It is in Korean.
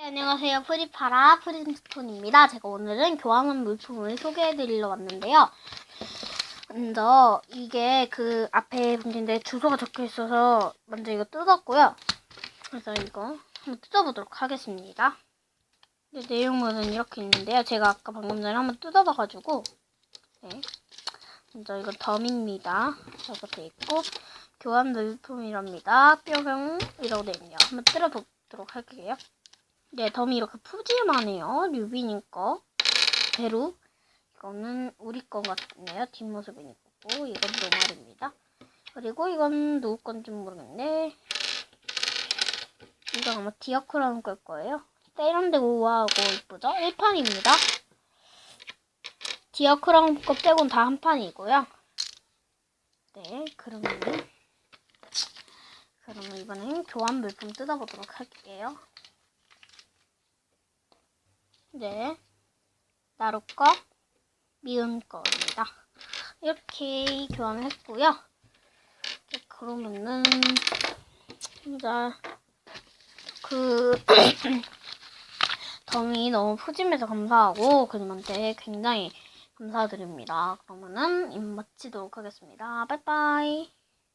네, 안녕하세요. 프리파라 프린스톤입니다. 제가 오늘은 교환한 물품을 소개해드리러 왔는데요. 먼저 이게 그 앞에 보는데 주소가 적혀 있어서 먼저 이거 뜯었고요. 그래서 이거 한번 뜯어보도록 하겠습니다. 네, 내용물은 이렇게 있는데요. 제가 아까 방금 전에 한번 뜯어봐가지고 네. 먼저 이건 덤입니다. 이렇게 돼 있고 교환 물품이랍니다. 뿅뿅이라고 돼 있네요. 한번 뜯어보도록 할게요. 네, 덤이 이렇게 푸짐하네요. 뉴비님 거. 배루. 이거는 우리 거 같네요. 뒷모습이니까. 이건 노말입니다. 그리고 이건 누구 건지 모르겠네. 이건 아마 디아크라는 걸 거예요. 세련되고 우아하고 이쁘죠? 1판입니다. 디아크라운 거 빼곤 다 한 판이고요. 네, 그러면 그러면 이번엔 교환 물품 뜯어보도록 할게요. 네. 나루 거, 미은 거입니다. 이렇게 교환을 했고요. 그러면은, 이제, 그, 덤이 너무 푸짐해서 감사하고, 그님한테 굉장히 감사드립니다. 그러면은, 입 마치도록 하겠습니다. 빠이빠이.